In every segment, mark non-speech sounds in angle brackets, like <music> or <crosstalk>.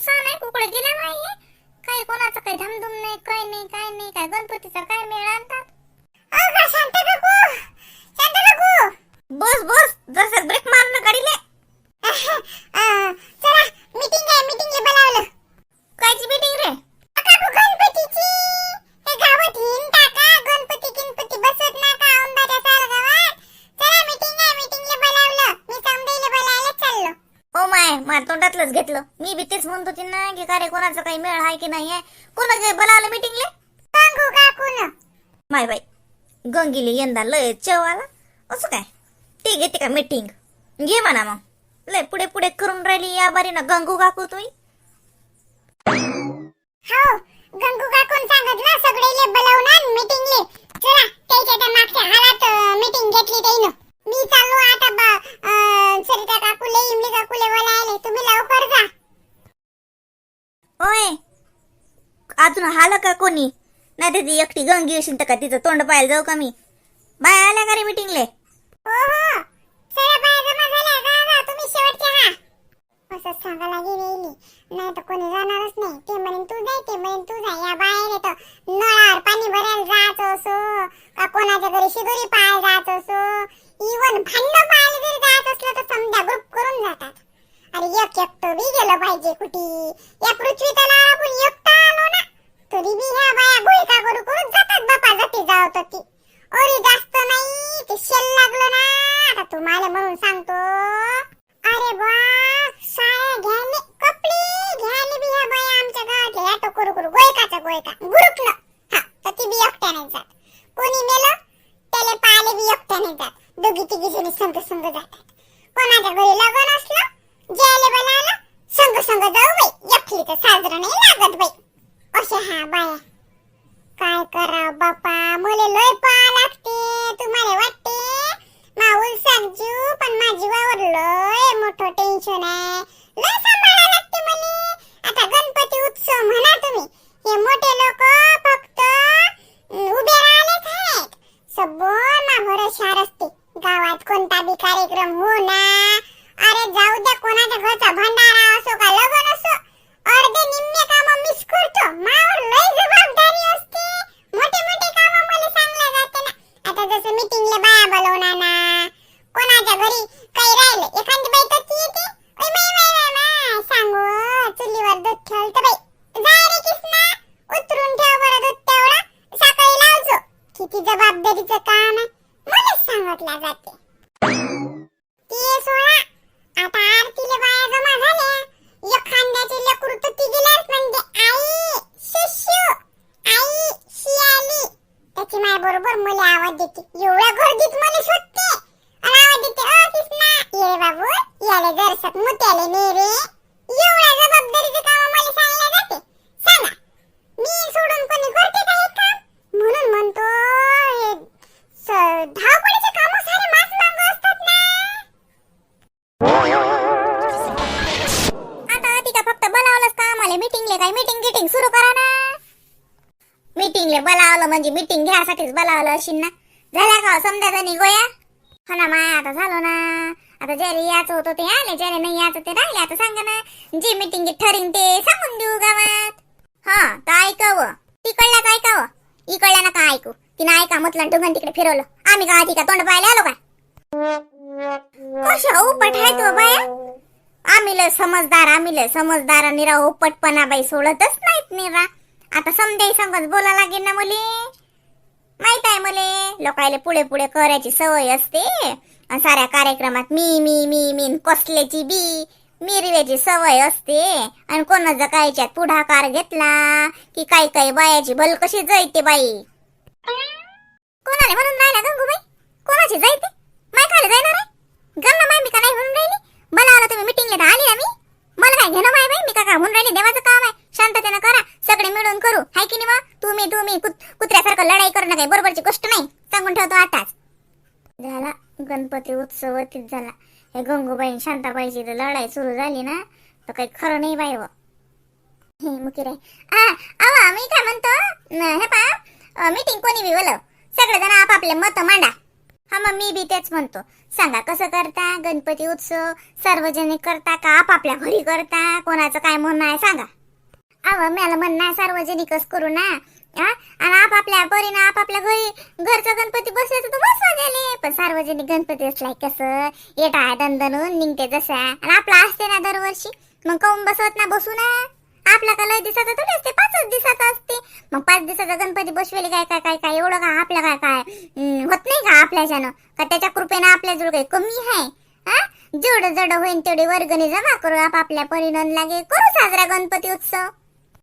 सण आहे कुकडे दिला नाही काही कोणाचं काही धामधूम नाही काय नाही काय नाही. काय गणपतीचा काय मेळ आणतात बस बस. जसं ब्रेक मारणं गाडीले चला मीटिंग आहे मीटिंगला बोलावलं कायची मीटिंग रे काकू गणपतीची हे गावात हिंडता का गणपती गिणपती बसत ना का औंधाच्या साल गावात चला मीटिंग आहे मीटिंगला बोलावलं मी समजायला बोलायला चाललो ओ माय माझ्या तोंडातलंच घेतलं मी बी तेच म्हणत होती ना की काय रे कोणाचा काही मेळ आहे की नाही आहे कोणाचे बोलावलं मीटिंगले सांगू काकून माय बाई गंगीले यंदा लय चव आला. असं काय? ते घेते का मीटिंग घे म्हणा मग. लय पुढे पुढे करून राहिली या बारी ना गंगू काकू तुम्ही. हो गंगू काकून सांगितलं सगळेले बोलावून मीटिंगले चला त्याच्या त्या मागच्या हालात मीटिंग घेतली त्याईनं. मी चाललो आता सरिता काकूले इमली काकूले बोलायले. तुम्ही लवकर जा. होय. अजून हाल का कोणी? नाही त्याची एकटी गंगी असेल तर का? तिचं तोंड पाहायला जाऊ का मी? बाय आल्या का रे मिटिंगले हो, हो. तुम्ही असं सांगा लागी नाही तर कोणी जाणारच नाही. ते म्हणेन तू जाय ते म्हणेन तू जाय. या बाहेर येतो नळावर पाणी भरायला जायचं असो. का कोणाच्या घरी शिदोरी पाहायला जात असो. इवन भांडण पाहायला जरी जायचं असलं तर समजा ग्रुप करून जातात. अरे एक एकटं बी गेलं पाहिजे कुठे? या पृथ्वी तलावर आपण एकटा आलो ना. तरी बी ह्या बाया गोयका करू करून जातात बापा जाती जावत ती. अरे जास्त नाही ते शेल लागलं ना. आता तुम्हाला म्हणून सांगतो. अरे बा साया घ्यायले कपडे घ्यायले बी ह्या बाया आमच्या गावातले. ऑटो करू करू गोयकाचा गोयका. गुरुकलं हा तर ती बी एकट्याने जात. कोणी मेलं त्याला पाहिले बी एकट्याने जात. दोघी तिघी जणी संग संग जात कोणाच्या घरी लग्न असलं ज्याला बोलावलं संग संग जाऊ बाई एकली तर साजरं नाही लागत बाई असे हा बाया काय करा बापा मुले लय पहा लागते तुम्हाला वाटते माऊल सांगजू पण माझी वावर लय मोठं टेन्शन आहे लय सांभाळा लागते मले आता गणपती उत्सव म्हणा तुम्ही हे मोठे लोक फक्त अं, उभे राहिलेच आहेत सबोर मा भरोशावर असते गावात कोणता बी कार्यक्रम हो ना अरे जाऊ द्या कोणाच्या घरचा भंडारा असो का लग्न असो अर्धे निम्मे काम मिस करतो मावर लय जबाबदारी असते मोठे मोठे काम मला सांगले जाते ना आता जसं मीटिंगला बाया बोलवणार ना कोणाच्या घरी काही राहिले एखादी बाई तर ती येते ओय बाई बाई बाई बाई सांगू चुलीवर दूध ठेवलं तर बाई जाय रे कृष्णा उतरून ठेव बरं दूध तेवढा सकाळी लावजो किती जबाबदारीचं काम आहे मलाच सांगितलं जाते ते सोळा आता आरतीले बाया जमा झाल्या एक खांद्याचे लेकरू तर ती गेल्याच म्हणजे आई शिशू आई शियाली त्याची माय बरोबर मला आवाज देते. एवढ्या गर्दीत मला शोधते. आणि आवाज देते ओ कृष्णा ये रे बाबू याले जरसक मुत्याले ने रे म्हणजे मीटिंग घ्यासाठीच बोलावलं असेल ना झाल्या का हो? समजा जणी हो ना माय आता झालो ना. आता ज्याला याच होतं ते आले ज्याला नाही यायचं ते राहिले. आता सांगा ना जे मीटिंग ठरीन ते सांगून देऊ गावात. हा तर ऐकावं. तिकडल्याच ऐकावं? इकडल्या ना का ऐकू. तिनं ऐका म्हटलं डोंगण तिकडे फिरवलं. आम्ही का तिका तोंड पाहायला आलो का? कशा उपट आहे तो हो बाया? आम्ही लय समजदार आम्ही लय समजदार निरा उपटपणा बाई सोडतच नाहीत निरा. आता समजाय समज बोला लागेल ना मुली. माहीत आहे मले लोकायले पुढे पुढे करायची सवय असते. आणि साऱ्या कार्यक्रमात मी मी मी मी कसल्याची बी मिरव्याची सवय असते. आणि कोणाचा कायच्यात पुढाकार घेतला की काही काही बायाची भल कशी जायते बाई. कोणाला म्हणून राहिला गंगूबाई? कोणाची जायते माय खाली जाणार आहे गंगा माय मी का नाही म्हणून राहिली? बोलावलं तुम्ही मिटिंगला आली ना मी? मला काय घेणं माय बाई? मी का काय म्हणून राहिली? देवाचं काम आहे. शांततेनं करा. सगळे मिळून करू. हाय की नाही मग? तुम्ही तुम्ही. कुत्र्यासारखं लढाई करू नका. बरोबरची गोष्ट नाही. सांगून ठेवतो आताच. झाला. गणपती उत्सव अतीत झाला. हे गंगूबाई शांताबाईची तर लढाई सुरू झाली ना तर काही खरं नाही बाई व हे मुकी मी काय म्हणतो? हे पा मीटिंग कोणी बी बोलव. सगळेजण आपापले मत मांडा. हा मग मी बी तेच म्हणतो. सांगा कसं करता? गणपती उत्सव? सार्वजनिक करता का? आपापल्या घरी करता? कोणाचं काय म्हणणं आहे सांगा. अव मला म्हणणं सार्वजनिकच करू ना. आणि आपापल्या परीनं आपापल्या घरी घरचा गणपती बसले तर बसवा झाले पण सार्वजनिक गणपती असलाय कसं? येत आहे दणदणून निघते जसा. आणि आपला असते ना दरवर्षी. मग काऊन बसवत ना बसू ना? आपला का लय दिसाचा थोडी असते पाचच दिवसाचा असते. मग पाच दिवसाचा गणपती बसवेल काय काय काय काय? एवढं का आपलं काय? काय होत नाही का आपल्याच्यानं? का त्याच्या कृपेनं आपल्या जोड काही कमी आहे? हा? जेवढं जड होईन तेवढी वर्गणी जमा करू आपापल्या परिणाम लागे करू साजरा गणपती उत्सव.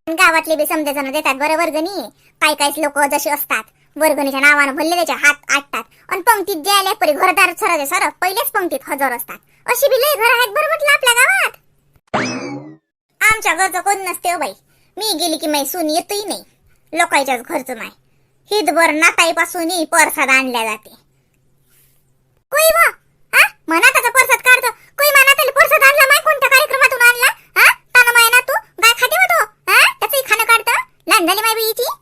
गावातले बी समजायचं देतात बरं वर्गणी काही काही लोक जशी असतात वर्गणीच्या नावानं भरले त्याचे हात आटतात. आणि पंक्तीत जे आले परी घरदार सरजे सर पहिल्याच पंक्तीत हजर असतात. अशी बी लय घर आहेत बरं म्हटलं आपल्या गावात. आमच्या घरचं कोण नसते हो बाई. मी गेली की माई सून येतही नाही. लोकांच्याच घरचं माय हितभर नाताईपासून परसाद आणल्या जाते. कोई वा? हा? म्हणा त्याचा परसाद काढतो. कोई म्हणा त्याला परसाद आणला माय कोणत्या कार्यक्रम आणला हा ताना माय ना तू गाय खाते होतो हा त्याचंही खाणं काढतं लहान झाली माय बाईची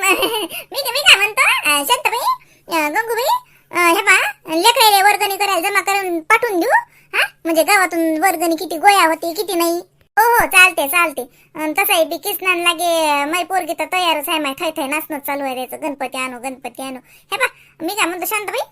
<laughs> मी काय- मी काय म्हणतो? अं, शांताबाई अं, गंगूबाई हे पा लेकरायले वर्गणी करायला जमा करून पाठवून देऊ. हा? म्हणजे गावातून वर्गणी किती गोया होती किती नाही. हो हो चालते चालते. अन् तसंही बी किसनान लागे माय पोरगी तर तयारच आहे माय थै थै नाचणं चालू आहे त्याचं गणपती आणू गणपती आणू. हे पा मी काय म्हणतो शांताबाई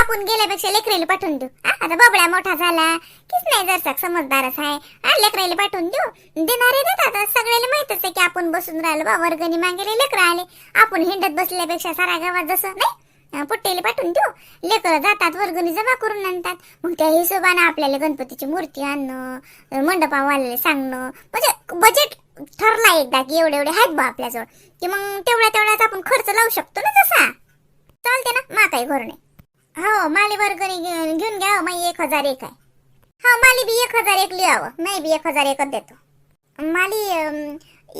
आपण गेल्यापेक्षा लेकराईला पाठवून देऊ. हा, आता बबड्या मोठा झाला. किस नाही जरसा समजदारच आहे. हा लेकराईला पाठवून देऊ. देणारे देतात. आता सगळ्याला माहितच आहे की आपण बसून राहिलो बा वर्गणी मागेले लेकर आले. आपण हिंडत बसल्यापेक्षा सारा गावात जसं नाही? पुट्टेले पाठवून देऊ. लेकर जातात वर्गणी जमा करून आणतात. मग त्या हिशोबाने आपल्याला गणपतीची मूर्ती आणणं मंडपावाल्याला सांगणं. म्हणजे बजेट ठरला एकदा की एवढे एवढे आहेत बा आपल्याजवळ. की मग तेवढ्या तेवढ्याच आपण खर्च लावू शकतो ना जसा. चालते ना? मा काही नाही हो माली वर्गणी घेऊन घेऊन घ्या हो, मग एक हजार एक आहे. हो माली बी एक हजार एक लिहावं नाही बी एक हजार एकच देतो. माली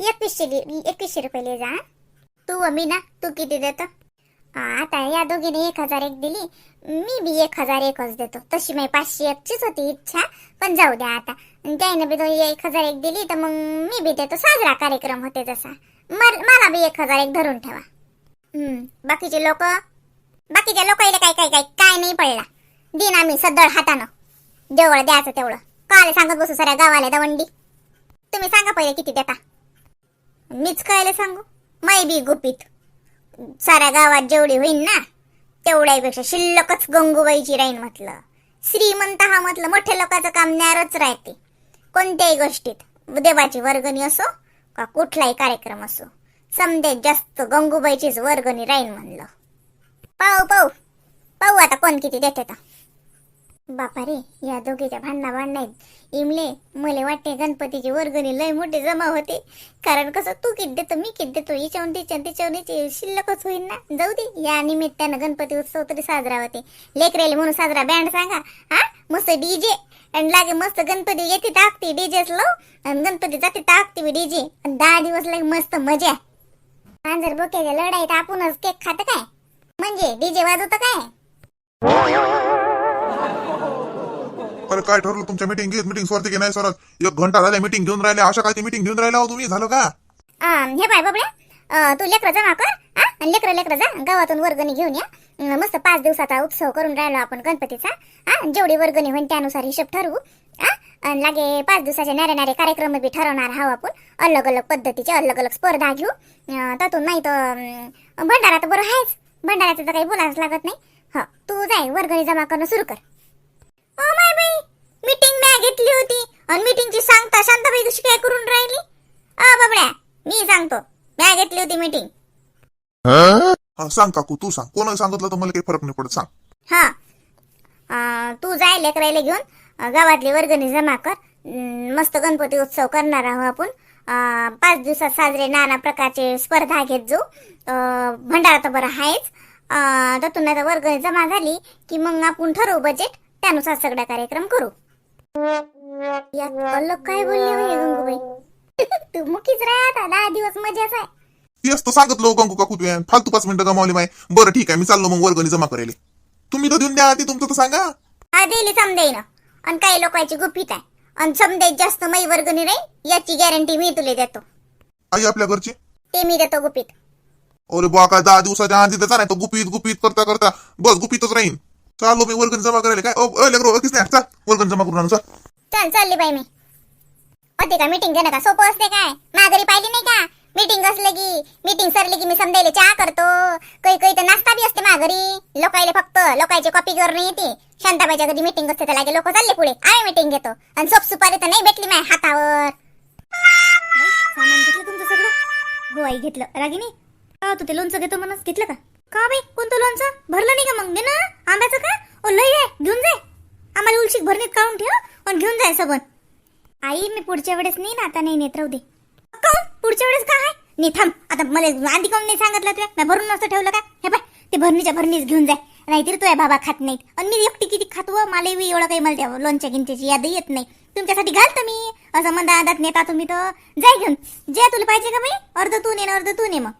एकवीसशे एकवीसशे रुपये लिहि जा तू मी ना तू किती देतो? आता या दोघीने एक हजार एक दिली मी बी एक हजार एकच देतो. तशी माझी पाचशे एकचीच होती इच्छा पण जाऊ द्या आता. त्याने बी तो एक हजार एक दिली तर मग मी बी देतो. साजरा कार्यक्रम होते जसा. मर- मला बी एक हजार एक धरून ठेवा. बाकीचे लोक? बाकीच्या लोकांना काय काय काय काय नाही पडला. दिन आम्ही सदळ हातानं. जेवढं द्यायचं तेवढं. काल सांगत बसू साऱ्या गावाला दवंडी तुम्ही सांगा पहिले किती देता. मीच कायला सांगू? मै बी गुपित. साऱ्या गावात जेवढी होईन ना तेवढ्यापेक्षा शिल्लकच गंगूबाईची राहीन म्हटलं. श्रीमंत हा म्हटलं मोठ्या लोकांचं काम न्यारच राहते. कोणत्याही गोष्टीत. देवाची वर्गणी असो का कुठलाही कार्यक्रम असो. समजे जास्त गंगूबाईचीच वर्गणी राहीन म्हणलं. पाहू पाहू. पाहू आता कोण किती देते तर. बापा रे या दोघीच्या भांडणा भांडणात इमले मले वाटते गणपतीची वर्गणी लय मोठी जमा होते. कारण कसं तू किती देतो मी किती देतो हिच्याहून तिच्या तिच्याहून शिल्लकच होईल ना. जाऊ दे या निमित्तानं गणपती उत्सव तरी साजरा होते. लेकरेले म्हणून साजरा बँड सांगा. हा मस्त डीजे. आणि लागे मस्त गणपती येते टाकते डीजेच लो आणि गणपती जाते टाकते बी डीजे. आणि दहा दिवस लागे मस्त मजा. मांजर बोक्याच्या लढाईत आपणच केक खात काय? म्हणजे डीजे वाजवतं काय? अरे काय ठरलं तुमच्या मीटिंग मीटिंग स्वरती की नाही सर एक घंटा झाल्या मीटिंग घेऊन राहिले. अशा काय मीटिंग घेऊन राहिला हो तुम्ही? झालं का? अं, हे पाय बाबड्या. तू लेकरं जमा कर हा? आणि लेकरं लेकरं जा. गावातून वर्गणी घेऊन या. अं, मस्त पाच दिवसाचा उत्सव करून राहिलो आपण गणपतीचा. हा जेवढी वर्गणी होईल त्यानुसार हिशोब ठरवू. हा आणि लागे पाच दिवसाचे नारे नारे कार्यक्रम बी ठरवणार आहोत आपण. अलग अलग पद्धतीचे अलग अलग स्पर्धा घेऊ. अं, त्यातून नाही तर अं, भंडारा तर बरं आहेच. भंडाऱ्याचं तर काही बोलायच लागत नाही. हो तू जाय वर्गणी जमा करणं सुरू कर. ओ माय बाई मीटिंग म्या घेतली होती. आणि मीटिंगची सांगता शांताबाई कशी काय करून राहिली? अ बाबड्या मी सांगतो. म्या घेतली होती मीटिंग हा सांग काकू तू सांग. कोण सांगितलं तर मला काही फरक नाही पडत सांग. हा. अं, तू जाय लेकरायला घेऊन. अं, गावातली वर्गणी जमा कर. अं, मस्त गणपती उत्सव करणार आहोत आपण. पाच दिवसात साजरे नाना प्रकारचे स्पर्धा घेत अं, भंडारा तर बरं आहेच. त्यातून आता वर्गणी जमा झाली की मग आपण ठरवू बजेट त्यानुसार सगळा कार्यक्रम करू. यात काय बोलले हो गंगूबाई? <laughs> तू मुकीच राहा आता. दहा दिवस मजाच आहे. तेच तर सांगितलं हो गंगू काकू तुम्ही फालतू पाच मिनिटं गमावली माय बरं ठीक आहे मी चाललो मग वर्गणी जमा करेल तुम्ही तर देऊन द्या आधी तुमचं तर सांगा. हा दिली आणि काही लोकांची गुपित आहे. आणि समजायत जास्त मै वर्गणी नाही याची गॅरंटी मी तुला देतो. आई आपल्या घरची? ते मी देतो गुपित. अरे बा काय दहा दिवसाच्या आधी त्याचा नाही तो गुपित गुपित करता करता बस गुपितच राहीन. चाललो मी वर्गण जमा करायला. काय? ओ लेकरो किस नाही. चाल वर्गण जमा करून आणू चल. चल चालली बाई मी. होते का? मीटिंग देणं का? सोपं असते काय? माघारी पाहिली नाही का? मीटिंग असले की मीटिंग सरली की मी समजायला चहा करतो. काही काही तर नाश्ता बी असते माघारी लोकायले फक्त लोकांची कॉपी करून येते. शांताबाईच्या घरी मीटिंग असते तर लागे लोक चालले पुढे. आम्ही मीटिंग घेतो. आणि सोप सुपारी तर नाही भेटली माझ्या हातावर. सामान घेतलं तुमचं सगळं? हो आई घेतलं. रागिनी का तू ते लोणचं घेतो म्हणून घेतलं का? का बाई? कोणतं लोणचं? भरलं नाही का मग? दे ना. आंब्याचं का? ओ लई आहे. घेऊन जाय. आम्हाला उलशीक भरणीत काढून ठेव. आणि घेऊन जाय सबन आई मी पुढच्या वेळेस नाही ना आता नाही नेत. राहू दे. काऊन? पुढच्या वेळेस काय नाही थांब आता मला आधी काऊन नाही सांगितलं तुला? मी भरून नसतं ठेवलं का? हे पाय ते भरणीच्या भरणीच घेऊन जाय. नाहीतरी तुझ्या बाबा खात नाहीत. आणि मी एकटी किती खातो मला एवढं काही मला द्यावं लोणच्या गिंतीची याद येत नाही. तुमच्यासाठी घालतो मी. असं म्हणता आदात नेता तुम्ही तर. जाय घेऊन. जे तुला पाहिजे का बाई? अर्ध तू ने अर्ध तू ने मग.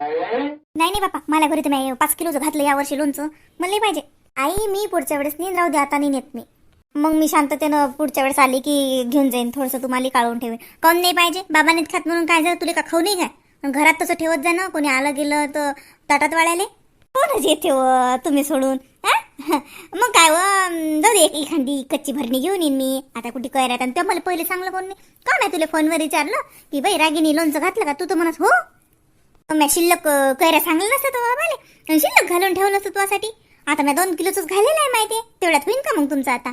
नाही नाही बापा मला घरी तुम्ही पाच किलोचं घातलं या वर्षी लोणचं. मला नाही पाहिजे. आई मी पुढच्या वेळेस नेन राहू दे आता नाही नेत मी. मग मी शांततेनं पुढच्या वेळेस आली की घेऊन जाईन थोडंसं तुम्हाला काढून ठेवेन. काऊन नाही पाहिजे? बाबानेच खात म्हणून काय झालं? तुला का खाऊ नाही काय घरात तसं ठेवत जा ना कोणी आलं गेलं तर ताटात वाळायले. कोणच येते व हो, तुम्ही सोडून हा? मग काय हो, व जाऊ दे एखादी कच्ची भरणी घेऊन येईन मी. आता कुठे कैऱ्यात आणि तेव्हा मला पहिले सांगलं कोण नाही. का नाही तुला फोनवर विचारलं? की बाई रागिनी लोणचं घातलं का? तू तर म्हणत हो. मी शिल्लक अं, कैऱ्या सांगलं नसतं तो बाबाले. शिल्लक घालून ठेवलं नसतं तुझ्यासाठी. आता मी दोन किलोच घालेलं आहे माहिती तेवढ्यात होईन का मग तुमचं आता?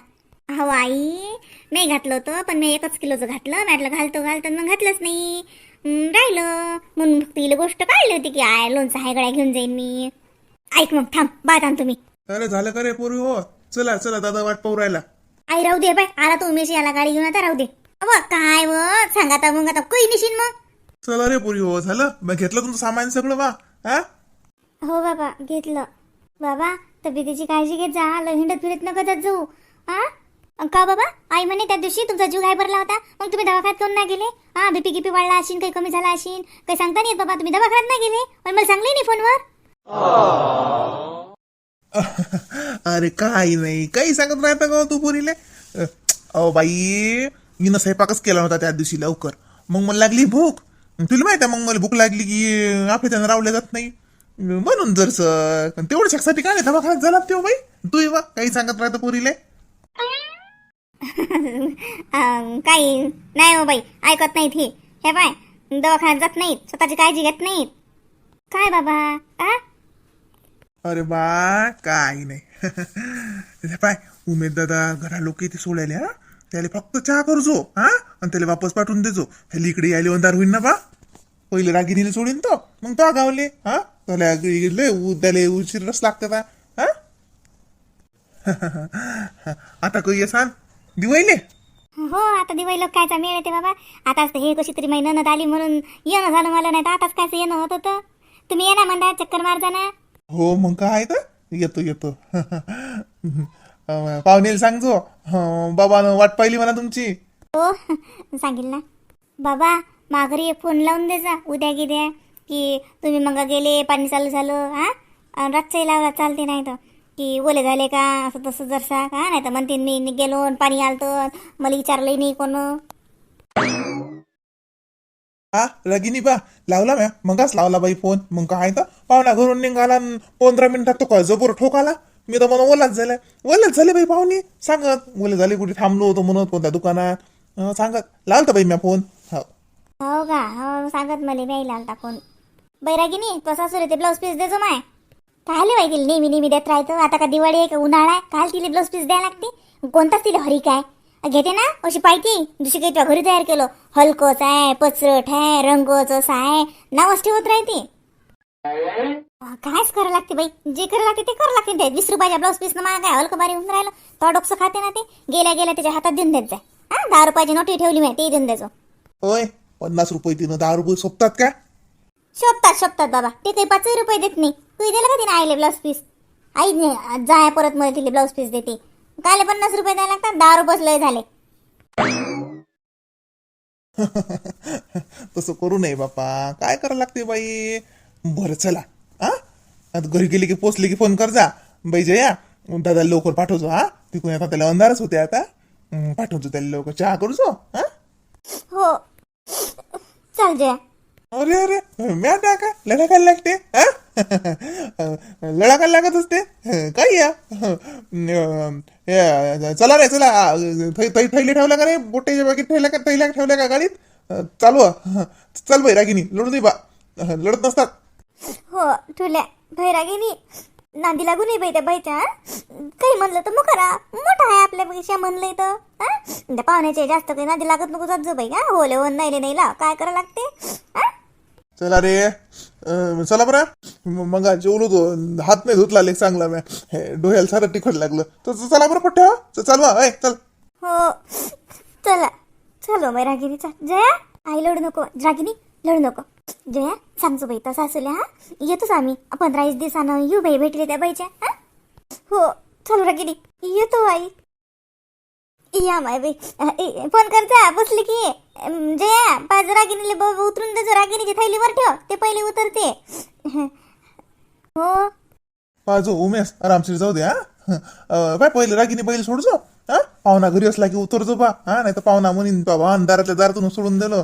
हो आई नाही घातलं होतं पण मी एकच किलोचं घातलं. म्हटलं घालतो घालतो मग घातलंच नाही. राहिलं. म्हणून फक्त हिला गोष्ट काढली होती की आय लोणचं हाय गळ्या घेऊन जाईन मी. ऐक मग थांब बाद आण तुम्ही अरे झालं का रे पोरी हो? चला चला दादा वाट पाहू राहिला. आई राहू दे बाय. आला तू उमेश याला गाडी घेऊन आता राहू दे. अव काय व? सांगा आता मग आता काही निशीन मग. चला रे पोरी हो झालं. मग घेतलं तुमचं सामान सगळं वा. हा? हो बाबा घेतलं. बाबा तब्येतीची काळजी घेत जा. लय हिंडत फिरत नका जात जाऊ. हा? का बाबा? आई म्हणे त्या दिवशी तुमचा जीव काय भरला होता. मग तुम्ही दवाखान्यात कोण नाही गेले? हा बीपी गिपी वाढला असेल काही कमी झाला असेल काही सांगता नाही बाबा तुम्ही दवाखान्यात नाही गेले? पण मला सांगले नाही फोनवर. <laughs> अरे काही नाही काही सांगत राहता का तू पोरीले. अहो बाई मी स्वयंपाकच केला होता त्या दिवशी लवकर. मग मला लागली भूक. तुला माहिती आहे मग मला भूक लागली की आपल्या त्यानं रावल्या जात नाही. म्हणून जर तेवढं शकसाठी काय नाही दवाखान्यात झाला तेव्हा बाई? तू येवा काही सांगत राहता पोरीले. <laughs> काही नाही हो बाई ऐकत नाहीत हे हे बाय दवाखान्यात जात नाहीत स्वतःची काळजी घेत नाहीत. काय बाबा आ? अरे बा काही नाही. <laughs> पाय उमेद दादा घरा लोक इथे सोडायले हा? त्याला फक्त चहा करजो हा? आणि त्याला वापस पाठवून देजो ह्याला इकडे यायला अंधार होईन ना बा. पहिले रागिनीला सोडीन तो. मग तो गावले हा? त्याला लय उ- उशीर रस लागते बा हा? <laughs> आता काही सांग? दिवायले हो आता दिवाळी लोक कायचा मेळ येते बाबा? आताच हे कशी तरी ननद आली म्हणून येणं झालं मला नाही तर आताच कायचं येणं होत होतं. तुम्ही ये ना म्हणता चक्कर मार ना हो मग काय तर? येतो येतो. पाहुणेला सांगजो हं, बाबानं वाट पाहिली म्हणा तुमची. हो सांगेल ना. बाबा माघारी फोन लावून दे जा उद्या गिद्या. की तुम्ही मग गेले पाणी चालू झालं हा? रातच्याही लावला चालते नाही तर. की ओले झाले का असं तसं जरसा का नाही तर म्हणते मी गेलो पाणी आलतं मला विचारलंही नाही कोण. हा रगिनी बा लावला म्या. मगाच लावला बाई फोन. मग काय तर? पाहुणा घरून निघाला पंधरा मिनिटात तो काय जबर ठोकाला. मी तर म्हणून ओलाच झालाय. ओलाच झाले बाई पाहुणे. सांगत. ओले झाले कुठे? थांबलो होतो म्हणत कोणत्या दुकानात. अं, सांगत. लावता बाई म्या फोन. हो हो का? हो सांगत मला मी आलता फोन. बैरागिनी तो सासूर ते ब्लाऊज पीस देजो माय कायले बाई तिला नेहमी नेहमी देत राहतो आता का दिवाळी आहे का उन्हाळा आहे काल तिला ब्लाऊज पीस द्यायला लागते. कोणताच तिला हरी काय? घेते ना अशी पाहिजे दुसरी काही घरी तयार केलं. हलकोच आहे पचरट आहे रंगोच असं आहे. नावच ठेवत राहते कायच करावं लागते बाई? जे करावं लागते ते करावं लागते. ते वीस रुपयाच्या ब्लाऊज पीस ना काय हलकं बारी होऊन राहिलं? तो डोकसं खाते ना ते. गेल्या गेल्या त्याच्या हातात देऊन देत जाय. हा दहा रुपयाची नोटी ठेवली मी ते देऊन द्यायचो होय पन्नास रुपये तिनं दहा रुपये सोपतात का? शोभतात शोभतात बाबा. ते काही पाचही रुपये देत नाही. तू दिलं का तिने आईले ब्लाऊज पीस आई जाय परत मध्ये तिला ब्लाऊज पीस देते. कायले पन्नास रुपये द्यायला लागतात? दहा रुपयेच लय झाले. <laughs> तसं करू नये बापा. काय करावं लागते बाई? बरं चला. हा आता घरी गेली की पोचली की फोन कर जा. बाई जया दादा लवकर पाठवतो हा? तिकडून आता त्याला अंधारच होते आता. पाठवतो त्याला लवकर. चहा करूचो हा? हो. चाल जया. अरे अरे म्या का का? काय लागते? लढाकायला लागत असते? काही या. चला रे चला. थै थैली ठेवल्या का रे? बोटेच्या बाकी ठेवल्या का? थैल्या ठेवल्या का गाडीत? चालू चल भैरागिनी रागिनी लढू दे बा. लढत नसतात. हो ठुल्या भैरागिनी नांदी लागू नाही बाई त्या बाईच्या काही म्हणलं तर मग करा. मोठा आहे आपल्यापेक्षा म्हणलंय तर हं? त्या पाहुण्याचे जास्त काही नांदी लागत नको जात जो बाई हा? होले हो नाही नाही ला काय करा लागते? हं? चला रे. अं, चला बरं. म- मग आज जेवलो तो हात नाही धुतला लेख चांगला म्या. हे डोळ्याला सारं तिखट लागलं. तर च- चला बरं पट्ट्या च- चालवा ऐ चल. हो. चला. चलो मग रागिनीचा जया आई लढू नको. रागिनी लढू नको. जया सांगतो बाई तसा असेल हा? येतोच आम्ही. पंधरा वीस दिवसानं येऊ बाई भेटले त्या बाईच्या हा? हो. चलो रागिनी. येतो आई. या माय बाई. फोन करता बसली की. जया पाच रागिनीले ब- उतरून देतो रागिनीची थैलीवर ठेव ते पहिले उतरते. हो. पाजो उमेश आरामशीर जाऊ दे हा. अं, पाय पहिले रागिनी पहिले सोडजो हा? पाहुणा घरी असला की उतरजो बा. हा नाही तर पाहुणा म्हणीन बाबा अंधारातल्या दारातून सोडून दिलं.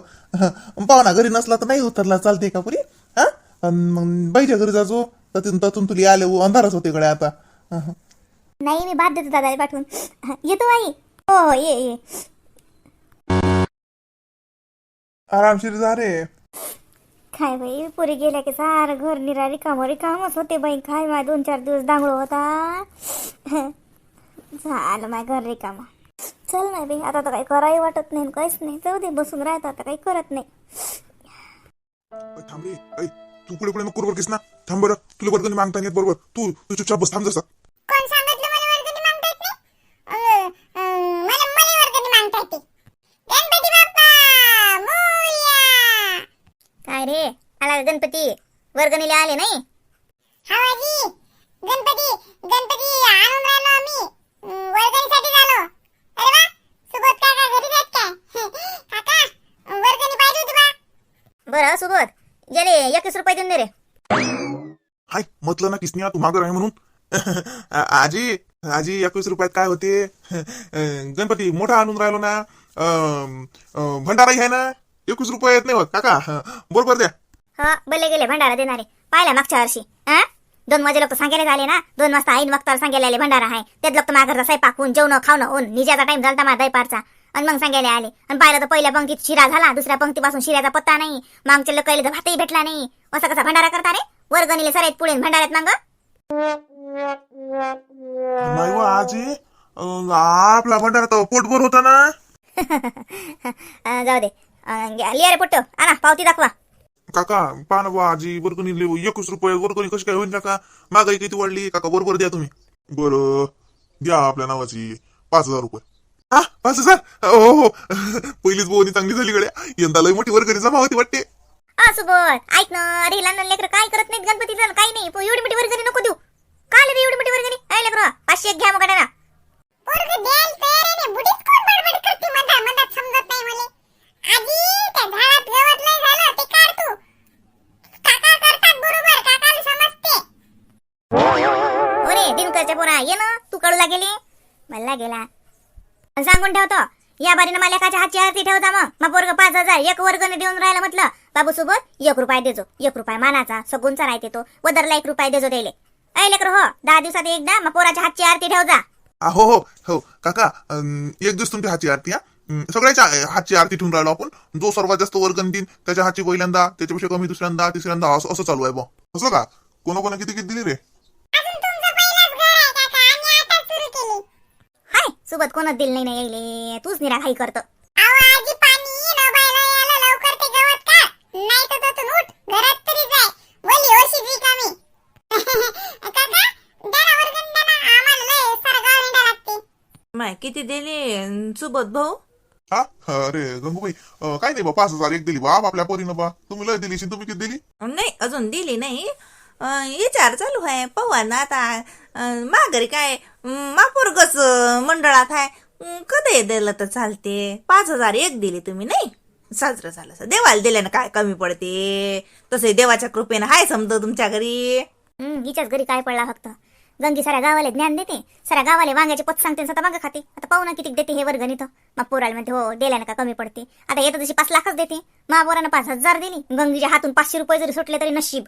पाहुणा घरी नसला तर नाही उतरला चालते का पुरी? हा? अन मग बाईच्या घरी जाजो. तिथून तिथून तुला आले अंधारच होते कडे आता. हं. नाही मी बाद देतो दादाला पाठवून. येतो आई. हो हो ये ये. आरामशीर जा रे. काय बाई पुरी गेल्या की सारं घर निरा रिकाम रिकामच होते बाई. काय माय दोन चार दिवस दांगडो होता. झालं माय घर रिकाम. चल नाही बाई आता तर काही कराही वाटत नाही काहीच नाही. जाऊ दे बसून राहतं आता काही करत नाही. अय, थांब रे. तू पुढे पुढे नको बरोबर ना. थांब बरं तुला वर्गणी मागता येत बरोबर. तू तू चुपचाप बस थांब जसा कोण सांगितलं मला वर्गणी मागता येत नाही मला मला वर्गणी मागता येते गणपती बाप्पा मोरया काय रे. आला गणपती. वर्गणीला आले नाही. हवाजी गणपती गणपती आणून राहिलो आम्ही. वर्गणीसाठी झालो. अरे वा सुबोध काका घरी आहेत काय? <laughs> काका वर्गणी पाहिजे होती बा. बरं सुबोध. गेले एकवीस रुपये देऊन दे रे. हाय म्हटलं ना किसनिया तू मागं आहे म्हणून. <laughs> आजी आजी एकवीस रुपयात काय होते? <laughs> गणपती मोठा आणून राहिलो ना. अं, अं, भंडाराही आहे ना? एकवीस रुपये येत नाही होत काका. हं, बरोबर द्या. हा बल्ले गेले भंडारा देणारे. पाहिला मागच्या वर्षी हा? दोन वाजे लोक सांगायला झाले ना दोन वाजता आईन वक्तावर सांगायला आले भंडारा आहे त्यात लोक माघारचा स्वयंपाक होऊन जेवण खाऊन होऊन निजाचा टाइम झाला माझा दैपारचा आणि मग सांगायला आले. आणि पाहिलं तर पहिल्या पंक्तीत शिरा झाला दुसऱ्या पंक्तीपासून शिऱ्याचा पत्ता नाही. मागच्या लोक तर भातही भेटला नाही. असा कसा भंडारा करता रे? वर्गणीले सराईत पुढे भंडाऱ्यात मांग? नाही व आजी. अं, आपला भंडारा तर पोटभर होता ना. <laughs> जाऊ दे. लिया रे पुट्टो आणा पावती दाखवा काका पहा ना बुवा आजी वर्गणी एकवीस रुपये वर्गणी कशी काय होईल काका महागाई किती वाढली काका बरोबर द्या तुम्ही बरं द्या आपल्या नावाची पाच हजार रुपये हा पाच हजार हो हो पहिलीच बोनी चांगली झाली गड्या यंदा लय मोठी वर्गणी जमा होती वाटते आ सुबोध ऐक ना अरे लहान लेकरं काय करत नाहीत गणपतीला काही नाही प- एवढी मोठी वर्गणी नको देऊ काय रे एवढी मोठी वर्गणी ऐ लेकरं पाचशे एक घ्या मग ना पोरग द्यायला तयार आहे बुडीच कोण बडबड करते मधा मधात समजत नाही मला पोरा ये ना तू कडूला गेली? मला गेला. सांगून ठेवतो या बारीनं मला एकाच्या हातची आरती ठेवता मग. मग पोरग पाच हजार एक वर्गने देऊन राहिलं म्हटलं. बाबू सोबत एक रुपये देजो एक रुपये मानाचा सगुनचा राहते तो. वदरला एक रुपये देजो त्याले. ऐ लेकर हो दहा दिवसात एकदा मग पोराच्या हातची आरती ठेव जा हो हो हो. काका एक दिवस तुमची हातची आरती हा? सगळ्याच्या हातची आरती ठेवून राहिलो आपण. जो सर्वात जास्त वर्गणी देईन त्याच्या हातची पहिल्यांदा त्याच्यापेक्षा कमी दुसऱ्यांदा तिसऱ्यांदा असं असं चालू आहे बा असं का? कोणा कोणा किती किती दिली रे हाय सोबत कोणच दिल नाही ना यायले. तूच निरा घाई करतो. माय किती दिली? सुबोध भाऊ? हा? अरे गंगूबाई अं, काय नाही बा पाच हजार एक दिली बा आपल्या पोरीनं बा. तुम्ही लय दिली तुम्ही किती दिली? नाही अजून दिली नाही. अं, विचार चालू आहे पवा ना आता अं, माघारी काय अं, मापोरगच अं, मंडळात आहे. अं, कधी दिलं तर चालते? पाच हजार एक दिली तुम्ही नाही? साजरं झालं असं. देवाला दिल्यानं काय कमी पडते? तसे देवाच्या कृपेनं हाय समज तुमच्या घरी. हम्म हिच्याच घरी काय पडला फक्त? गंगी साऱ्या गावाला ज्ञान देते साऱ्या गावाला वांग्याचे पत सांगते स्वतः मागं खाते. आता पाहुणा किती देते हे वर्गणी तर मग पोराला म्हणते हो दिल्या का कमी पडते? आता येतं तशी पाच लाखच देते. महापोरानं पाच हजार दिली. गंगीच्या हातून पाचशे रुपये जरी सुटले तरी नशीब.